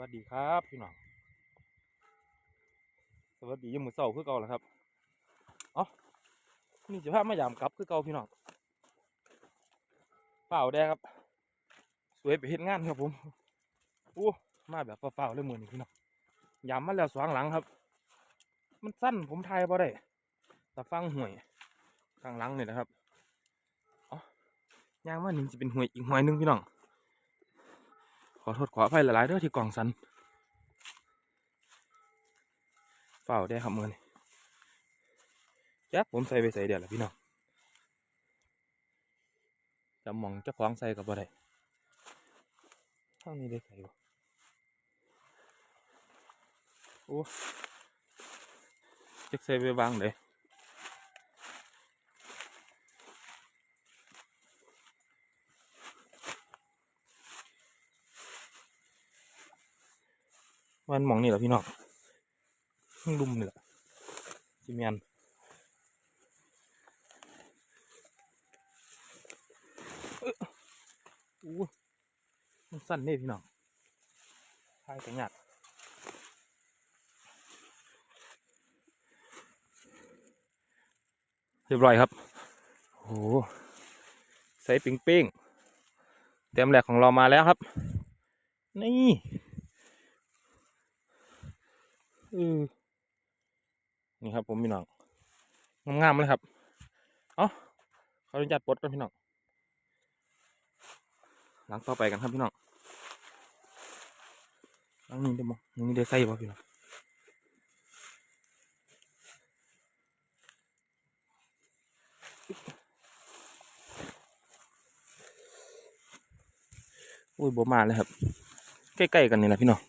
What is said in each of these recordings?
วัสดีครับพี่น้อง สวัสดียามมือเช้าคือเก่าแล้วครับ เอ้านี่จะพามายามกลับคือเก่าพี่น้อง เปล่าแดงครับ สวยไปเฮ็ดงานครับผมอู้มาแบบเปล่าๆเลยมือนี่พี่น้องยามมาแล้วสว่างหลังครับ มันสั้นผมทายบ่ได้แต่ฟังห่วยข้างหลังนี่นะครับ เอ๋อยางมานี่จะเป็นห่วยอีกห่วยหนึงพี่น้อง ขอโทษขออภัยหลายๆเด้อที่กล่องสันเฝ้าได้ครับมือนี่จักผมใส่ไปใส่เดี๋ยวละพี่น้องจำมองเจ้าของใส่กับบ่ได้ข้างนี้ได้ใส่บ่โอ้จักใส่ไปวางเลย วันหมองนี่แหละพี่น้องข้างลุมนี่แหละจิมียนเอ้ออู้มันสั้นนี่พี่น้องทายกันยากเรียบร้อยครับ โอ้โหใส่ปิงเป้งเต็มแหลกของเรามาแล้วครับ นี่ นี่ครับผมพี่น้องงามๆเลยครับ เอาขออนุญาตปลดกันพี่น้องหลังต่อไปกันครับพี่น้องหลังนี้ได้บ่หลังนี้ได้ใส่บ่พี่น้องอุ้ยบ่มาเลยครับ ใกล้ๆกันนี่แหละพี่น้อง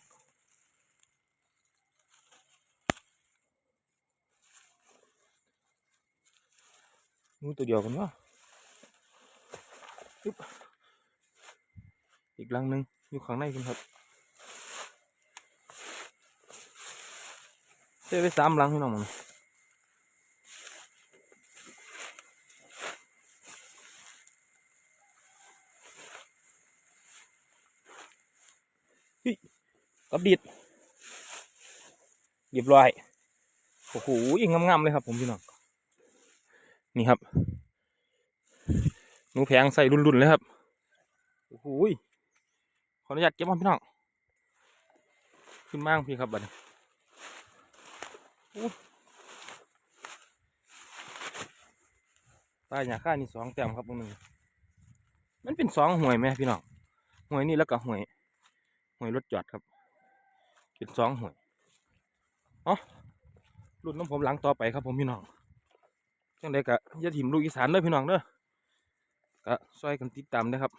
ตัวเดียวกันวะอึ๊บอีกลังหนึ่งอยู่ข้างในคุณครับเจอไปสามลังพี่น้องมันกับดิดเรียบร้อยโอ้โหยิงงามๆเลยครับผมพี่น้อง นี่ครับหนูแพงใส่รุ่นๆเลยครับโอ้โหขออนุญาตเก็บมันพี่น้องขึ้นมากพี่ครับบัดนี้โอ้ตายหยาค่านี่สองแต้มครับพวกนึงมันเป็นสองหวยไหมพี่น้องหวยนี่แล้วก็หวยหวยรถจอดครับเป็นสองหวยอ๋อรุ่นน้ำผมหลังต่อไปครับผมพี่น้อง จังไดก็อย่าถิ่มลูกอีสานเด้อพี่น้องเด้อก็ช่วยกันติดตามนะครับ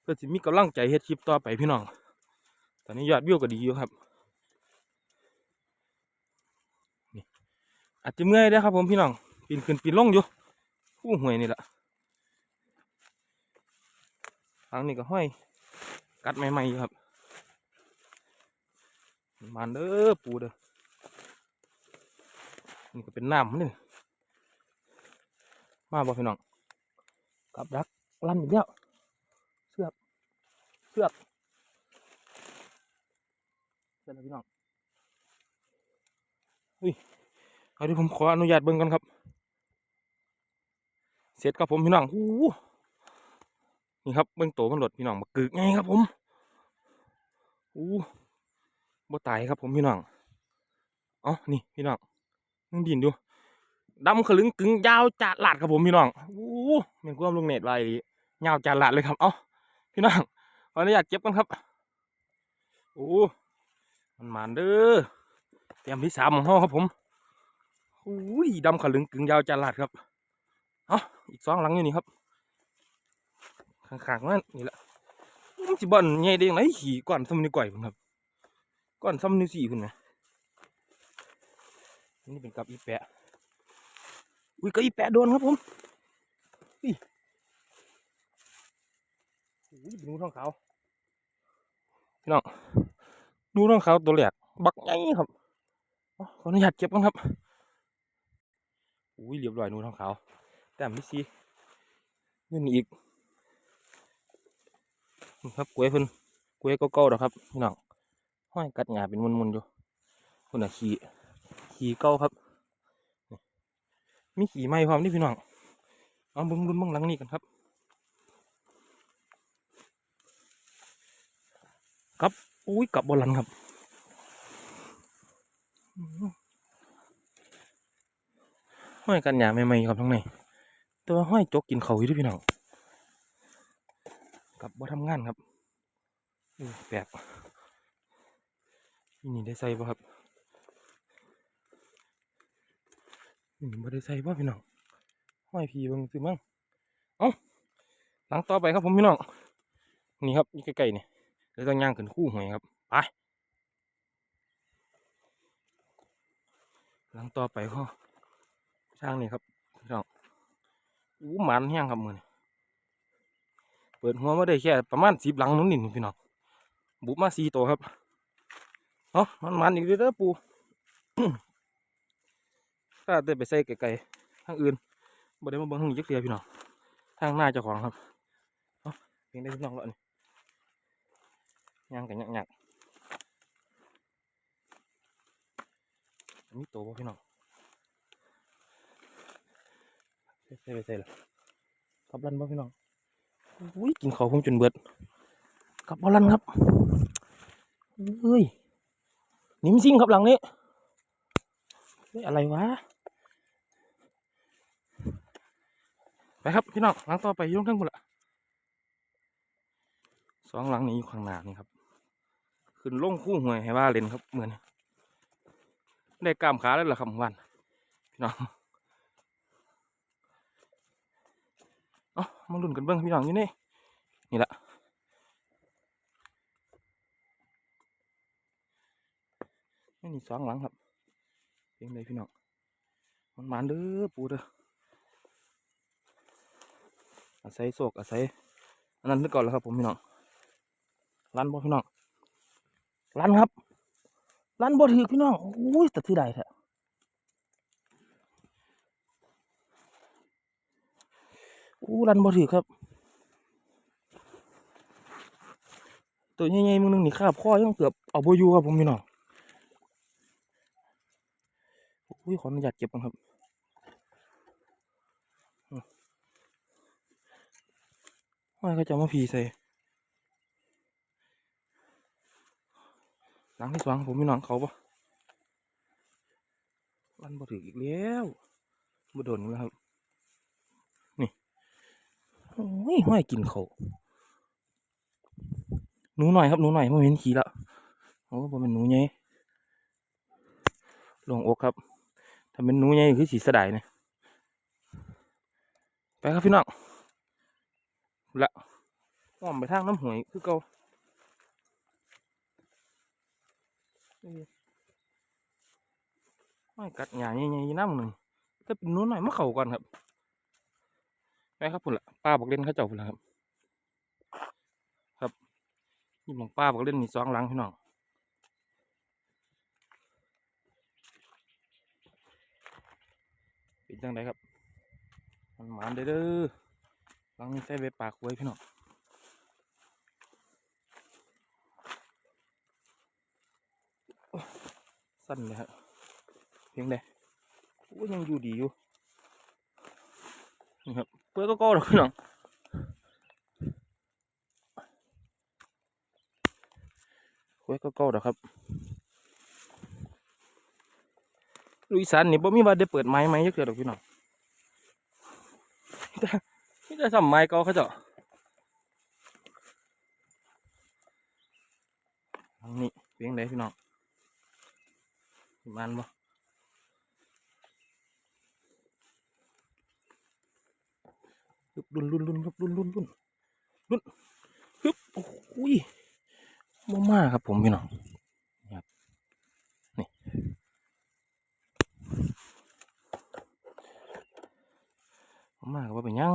เพื่อสิมีกำลังใจเฮ็ดคลิปต่อไปพี่น้อง ตอนนี้ยอดวิวก็ดีอยู่ครับนี่อาจจะเมื่อยได้ครับผมพี่น้องปีนขึ้นปีนลงอยู่ผู้ห่วยนี่แหละทางนี้ก็ห้อย กัดใหม่ๆอยู่ครับ มันเด้อปูเด้อ นี่ก็เป็นน้ำนี่มาบ่พี่น้องกับดักลั่นอีกแล้วเสือกเสือกเสร็จแล้วพี่น้องเฮ้ยเอาดิผมขออนุญาตเบิ่งกันครับ เสร็จครับผมพี่น้องหูนี่ครับเบิ่งโตมันหลดพี่น้องมากึกไงครับผมอู้บ่ตายครับผมพี่น้องอ๋อนี่พี่น้อง ยังดินอยู่ดำขลึงกึงยาวจัดหลาดครับผมพี่น้องอู้เหมือนควมลงเน็ตไว้ดียาวจัดหลาดเลยครับ เอ้าพี่น้องขออนุญาตเก็บกันครับโอ้มันมานเด้อเตรียมที่สามของห้องครับผมอู้ยดำขลึงกึงยาวจัดหลาดครับเอ้าอีกสองหลังอยู่นี่ครับข้างๆนั่นนี่แหละมันจิบอนใหญ่ได้ยังไงขี่ก่อนซ้ำนิ้วก้อยผมครับก่อนซ้ำนิ้วสี่คุณนะ นี่เป็นกับอีแปะ อุ้ยกับอีแปะโดนครับผมอุ้ยอุ้ยดูท้องขาวพี่น้องดูท้องขาวตัวแหลกบักใหญ่ครับอ๋อขออนุญาตเก็บกันครับ อุ้ยเรียบร้อยนูท้องขาวแต้มที่สี่นี่มีอีกครับกล้วยเพิ่นกล้วยเก่าๆดอครับพี่น้องห้อยกัดหญ้าเป็นมุนๆอยู่คนน่ะขี่ ขี่เก่าครับมีขี่ไม้พร้อมนี่พี่น้องเอาบึ้งรุ่นบึ้งหลังนี่กันครับ ครับอุ้ยกับบอลันครับห้อยกันหยาใหม่ๆครับทั้งในตัวห้อยจกกินเขาอยู่ด้วยพี่น้องกับบ่ทำงานครับแปลกนี่นี่ได้ใส่ป่ะครับ นี่บ่ได้ใส่ป่พี่น้องห้อยพีเบิ่งซื้อมั้งเอ้าหลังต่อไปครับผมพี่น้องนี่ครับอยู่ใกล้ๆนี่เดี๋ยวต้องย่างขึ้นคู่หวยครับไปหลังต่อไปก็ช่างนี่ครับพี่น้องอู้หมันแห้งครับมือนี่เปิดหัวมาได้แค่ประมาณสิบหลังนู้นนี่พี่น้องบุกมาสี่ตัวครับเอ๋อมันมันอีกเด้อปู ถ้าได้ไปใส่ไกลๆทางอื่นบ่ได้มาเบิ่งทางนี้จักเดียวพี่น้องทางหน้าเจ้าของครับเอ๋อเพียงได้พี่น้องแล้วนี่ย่างกันยักยักอันนี้โตป่พี่น้องใส่ไปใส่ละกับรันป่พี่น้องอุ้ยกินข้าวผมจนเบิดกับบ่รันครับเฮ้ยนิ่มซิ่งครับหลังนี้อะไรวะ ไปครับพี่น้องหลังต่อไปยุ่งทั้งหมดละสองหลังนี้อยู่ข้างหน้านี่ครับ ขึ้นลงคู่หวยให้ว่าเล่นครับเหมือนได้กล้ามขาแล้วเหรอครับวันพี่น้องเอ๋อมาลุ้นกันเบิ้งพี่น้องอยู่นี่นี่แหละนี่สองหลังครับเพียงใดพี่น้องมันหมานเด้อปูเด้อ อาศัยโศกอาศัยอันนั้นนึกก่อนแล้วครับผมพี่น้องรันบ่พี่น้องรันครับรันบ่ถือพี่น้องอุ้ยแต่ที่ใดแท้อู้รันบ่ถือครับ ตัวใหญ่ๆมึงนึงนี่คาบข้อยังเกือบเอาบ่อยู่ครับผมพี่น้องอุ้ยขออนุญาตเก็บก่อนครับอืม ว่าก็จะมาพีใส่หลังที่สองผมมีน้องเขาปะมันบ่ถึกอีกแล้วบ่โดนแล้วครับ นี่โอ้ยห้อยกินเขาหนูหน่อยครับหนูหน่อยไม่เห็นขี่ละโอ้บ่เป็นหนูใหญ่ลงอกครับ ถ้าเป็นหนูใหญ่คือสีสดายเนี่ยไปครับพี่น้อง ละอ้อมไปทางน้ำหวยคือเก่าไม่กัดหยาใหญ่ๆน้ำหนึ่งถ้าเป็นนู้นหน่อยมาเข่าก่อนครับไปครับพุ่นละป้าบอกเล่นข้าเจ้าพุ่นละครับ ครับนี่ของป้าบอกเล่นมีสองหลังพี่น้องเป็นจังไดครับมันหมานเด้อ หลังนี้ใส่ใบปากไว้พี่น้องสั้นเลยครับเพียงใดโอ้ยยังอยู่ดีอยู่นี่ครับเพื่อก็ก็ดอกพี่น้องเพื่อก็ก็ดอกครับลุยสันนี่บ่มีว่าได้เปิดไม้ไหมยักเกิดดอกพี่น้อง มีแต่มีแต่สัมไม้ก่าเขาเจ้าทางนี้เพียงใดพี่น้องมันบ่ฮึบรุนรุนรุนครับรุนรุนรุนรุนฮึบโอ้ยมามาครับผมพี่น้องนี่ครับนี่มามาว่าเป็นยัง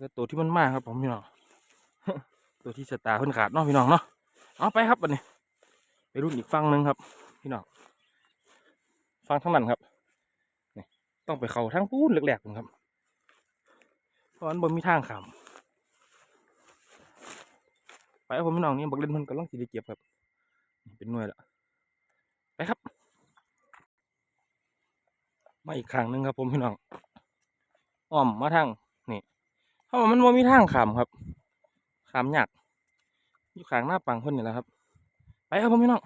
แต่ตัวที่มันมากครับผมพี่น้องตัวที่สตาร์เพิ่นขาดเนาะพี่น้องเนาะเอาไปครับบัดนี้ ไปรุ่นอีกฟังหนึ่งครับ พี่น้องฟังทั้งนั้นครับต้องไปเขาทางปูนแหลกๆผมครับเพราะมันบนมีทางขามไปครับผมพี่น้องนี่บักเล่นมันกำลังสิได้เก็บครับ เป็นหน่วยละไปครับมาอีกครั้งหนึ่งครับผมพี่น้องอ้อมมาทาง เพราะว่ามันว่มีทางขามครับขามยากอยู่ข้างหน้าปังคนนี่แหละครับ ไปครับพี่น้อง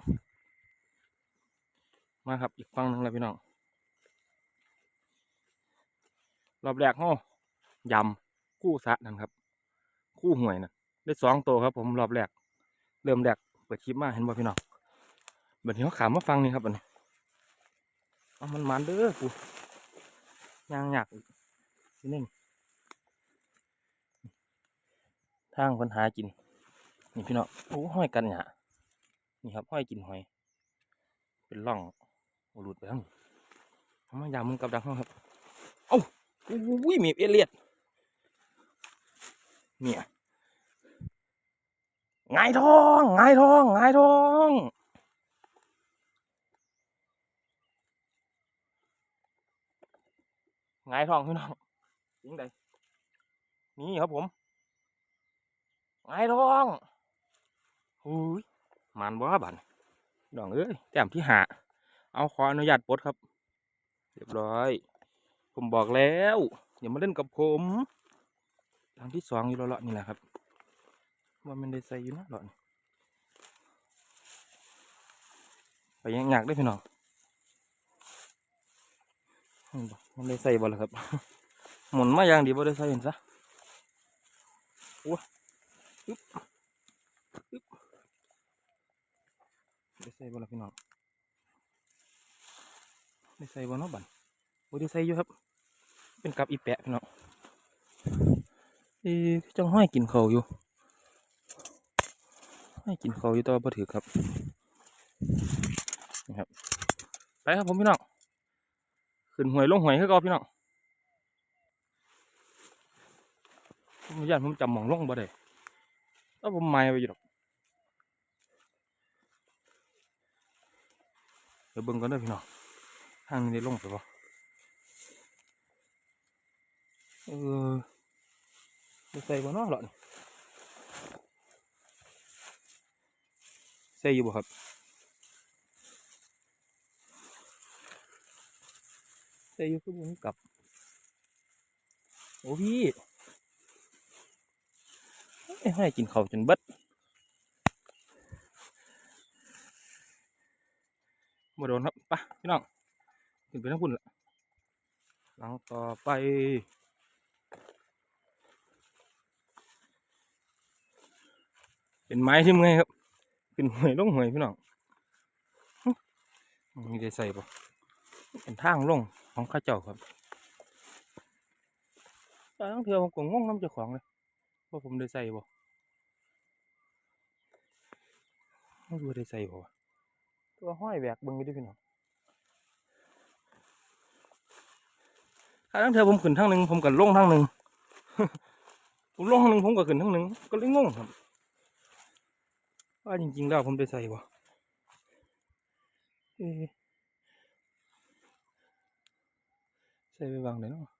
มาครับอีกฝั่งหนึ่งแล้วพี่น้องรอบแรกห้อยำคู่สะนั่นครับ คู่ห่วยนะได้สองตัวครับ ผมรอบแรก เริ่มแรกเปิดคลิปมาเห็นบ่พี่น้องบัดนี้เขาขามมาฟังนี่ครับบัดนี้เอามันมันเด้อกูยางหยักอีกทีหนึง ทางปัญหากิน นี่พี่น้องโอ้ห้อยกันหยานี่ครับห้อยกินหอย เป็นร่องหลุดไปทั้งเอามายามมึงกับดักเขาครับ เอ้าอุ้ยมีเอเลียดเนี่ยไงายทองไงายทองไงายทองไงายทองพี่น้องยิงใดนี่ครับผม ไงทองหุยมันบ่บันดองเอ้ยแต้มที่หาเอาขออนุญาตปลดครับ เรียบร้อย ผมบอกแล้วอย่ามาเล่นกับผมทางที่สองอยู่แล้วเละนี่แหละครับว่ามันได้ใส่อยู่นะหลอนไปยังอยากได้พี่น้องมันได้ใส่บ่ละครับ หมุนมาอย่างดีบ่ได้ใส่เห็นซะโอ้ อึ๊บอึ๊บได้ใส่บ่ละพี่น้องได้ใส่บ่เนาะบันบ่ได้ใส่อยู่ครับ เป็นกับอีแปะพี่น้องอีจังห้อยกินเขาวอยู่ให้กินเขาวอยู่ตัวาบ่ถือครับนี่ครับ ไปครับผมพี่น้องขึ้นหวยลงหวยให้ก็พี่น้องผมญาตผมจำหมองลงบ่ได้ แล้วผมไม่ไปอยู่หรอกเดี๋ยวเบิ่งก่อนเด้อพี่น้องทางนี้ได้ลงไปบ่เออได้ใส่บ่เนาะหรอนี่ใส่อยู่บ่ครับใส่อยู่คือบุญกลับ โอ้พี่ เอ้ยให้กินข้าวจนเบิดมาโดนครับไปะพี่น้องขึ้นไปทั้งพุ่นละหลังต่อไปเป็นไม้ที่เมื่อยครับขึ้นหวยลงหวยพี่น้องมีได้ใส่ปะเป็นทางลงของข้าเจ้าครับแต่ทั้งเทือผ ว่าผมได้ใส่บ่ไม่รู้ว่าได้ใส่บ่ตัวห้อยแบกเบิ้งไปด้วยพี่น้องถ้าทั้งเทือผมขึ้นทางหนึ่งผมก็ลงทางหนึ่งผมลงทางหนึ่งผมก็ขึ้นทางหนึ่งก็เลยงงครับว่าจริงๆแล้วผมได้ใส่บ่เอ๊ะใส่ไปวางไหนเนาะ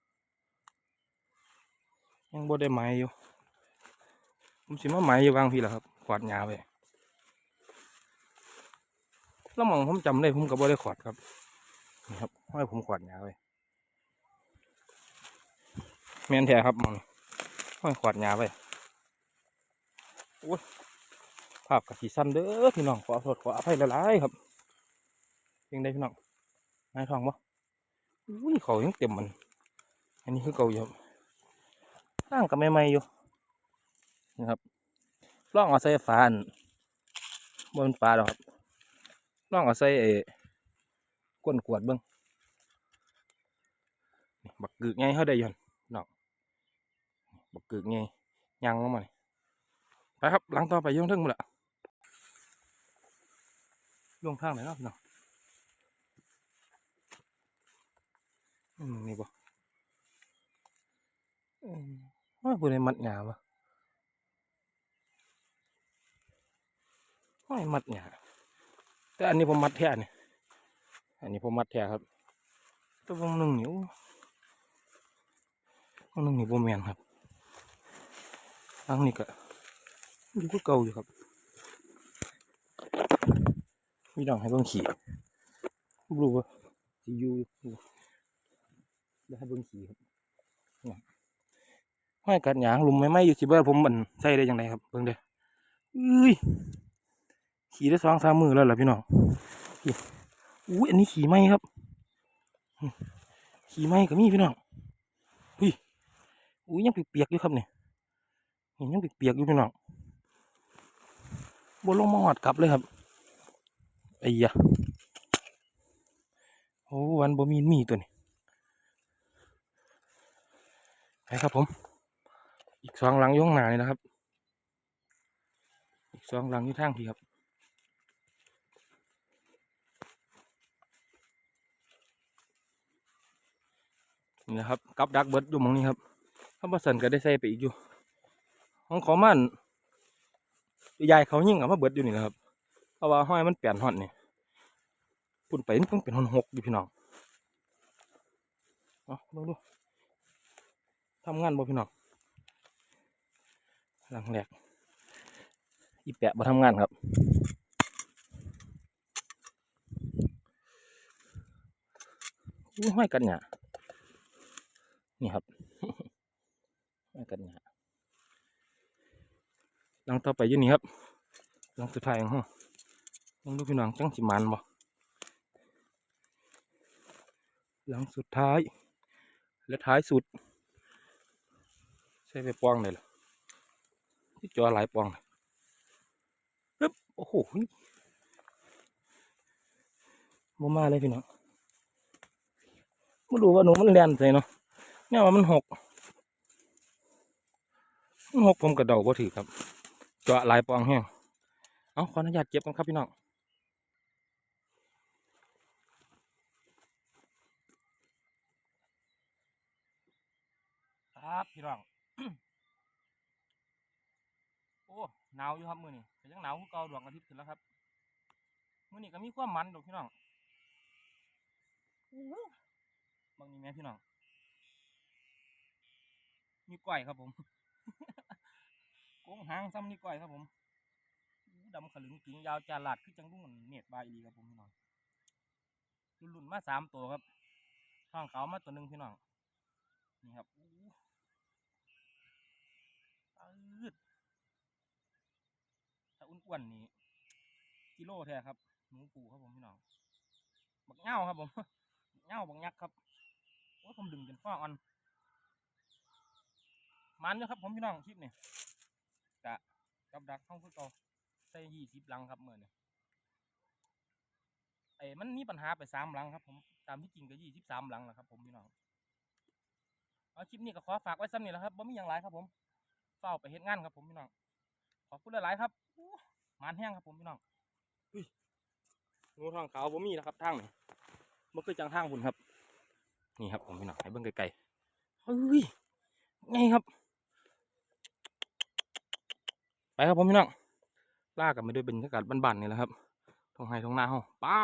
ยังบ่ได้ไหมอยู่ ผมสิมาไหมอยู่วางพี่แหละครับขวาดหญ้าไปแล้วมองผมจำได้ผมก็บ่ได้ขวาดครับนี่ครับให้ผมขวาดหญ้าไปแมนแท้ครับมองให้ขวาดหญ้าไปโอ้ยภาพกะทิสั้นเด้อพี่น้องขอโทษขออภัยหลายๆครับเพียงได้พี่น้องนายทองบ่อุ้ยเขายังเต็มมัน อันนี้คือเก่าอยู่ครับร่างกับใหม่ๆอยู่ นะครับล่องเอาใส่ฝาอันบนฝาดอกครับล่องเอาใส่เอก้นขวดเบิ้งบักกึกไงเขาได้ยันน้องบักกึกไงยังลงมาไปครับหลังต่อไปย่องเทิงหมดละลงทางไหนเนาะพี่น้องอืมนี่บ่อืมว่าผู้ใดมัดหยาวะ ห้อยมัดหยแต่อันนี้ผมมัดแท้นี่อันนี้ผมมัดแท้ครับแตัวงหนึ่งนิ้ววงหนึ่งนิ้วบ่แมนครับทางนี้ก็อยู่ก็เก่าอยู่ครับพี่น้องให้เบิ่งขี่รู้ว่าสิอยู่อยู่แล้วให้เบิ่งขี่ครับเนี่ยห้อยกัดหยางลุมไม่ไหม่อยู่สิบ่าผมมันใส่ได้ยังไงครับเบิ่งเด้ออุ้ย ขี่ได้สองสามมือแล้วล่ะพี่น้องนี่อุ้ยอันนี้ขี่ไหมครับ ขี่ไหมก็มีพี่น้องอุ้ยอุ้ยยังเปียกๆอยู่ครับเนี่ยยังเปียกๆอยู่พี่น้องบนลงมาหอดกลับเลยครับไอ้ยะโอ้วันบ่มีมีตัวนี้ไปครับผม อีกสองหลังย่ข้างหนานี่นะครับ อีกสองหลังอยู่ทางพี่ครับ นี่นะครับกับดักเบิดอยู่มองนี้ครับถ้าบ่สันก็ได้ใส่ไปอีกอยู่ของขอมันยายเขายิ่งเอามาเบิดอยู่นี่แหละครับเพราะว่าห้อยมันเปลี่ยนฮอดนี่ปุ่นไปมันเพิ่งเป็นฮอนหกอยู่พี่น้องเอาดูดูทำงานบ่พี่น้องหลังแรกอีแปะมาทำงานครับห้อยกันเนี่ย นี่ครับห้อยกันเนี่ยหลังต่อไปอยู่นี่ครับหลังสุดท้ายของเราลองดูพี่น้องจังสิมันบ่หลังสุดท้าย และท้ายสุด ใช้ไปปองเลยหรอที่จอหลายปองเลยปึ๊บโอ้โหบ่มาเลยพี่น้องไม่รู้ว่าหนูมันแลนใส่เนาะ เนี่ยว่ามันหกมันหกผมกระเดาก็ถือครับเจาะลายปองแห้งเอาขออนุญาตเก็บกันครับพี่น้องครับพี่น้องโอ้หนาวอยู่ครับมือนี่แต่ยังหนาวคือเก่าดวงอาทิตย์ขึ้นแล้วครับมือนี่ก็มีความมันดอกพี่น้องบางนี้แม่พี่น้อง มีก้อยครับผมโก้งหางซ้ำนี่ก้อยครับผมดำขลึงกิงยาวจาลาดคือจังรุ่งเนียดบายอีครับผมพี่น้องรุ่นรุ่นมาสามตัวครับท้องขาวมาตัวหนึ่งพี่น้องนี่ครับอู้ปืดถ้าอ้วนๆนี่กิโลแท้ครับหนูปูครับผมพี่น้องบักเง่าครับผมเง่าบักยักษ์ครับโอ้ผมดึงจนฟ้ออ่อน มันอยู่ครับ ผมพี่น้องคลิปนี่กะกับดักห้องคือเก่าใส่ยี่สิบลังครับเมื่อนี่ไอ้มันมีปัญหาไปสามลังครับ ผมตามที่จริงก็ยี่สิบสามลังแหละครับ ผมพี่น้องเอาคลิปนี้ก็ขอฝากไว้ซ้ำนี่แหละครับบ่มีอย่างไรครับผมเฝ้าไปเฮ็ดงานครับผมพี่น้องขอบคุณหลายๆครับมานแห้งครับผมพี่น้องอุ้ยงูทางขาวบ่มีนะครับทางนี่บ่คือจังทางคุณครับ นี่ครับผมพี่น้องให้เบิ่งไกลๆเฮ้ยไงครับ ไป ครับผมพี่น้องลากกันไปด้วยบรรยากาศบ้านๆนี่แหละครับทองไห้ทองนาเฮาไป้า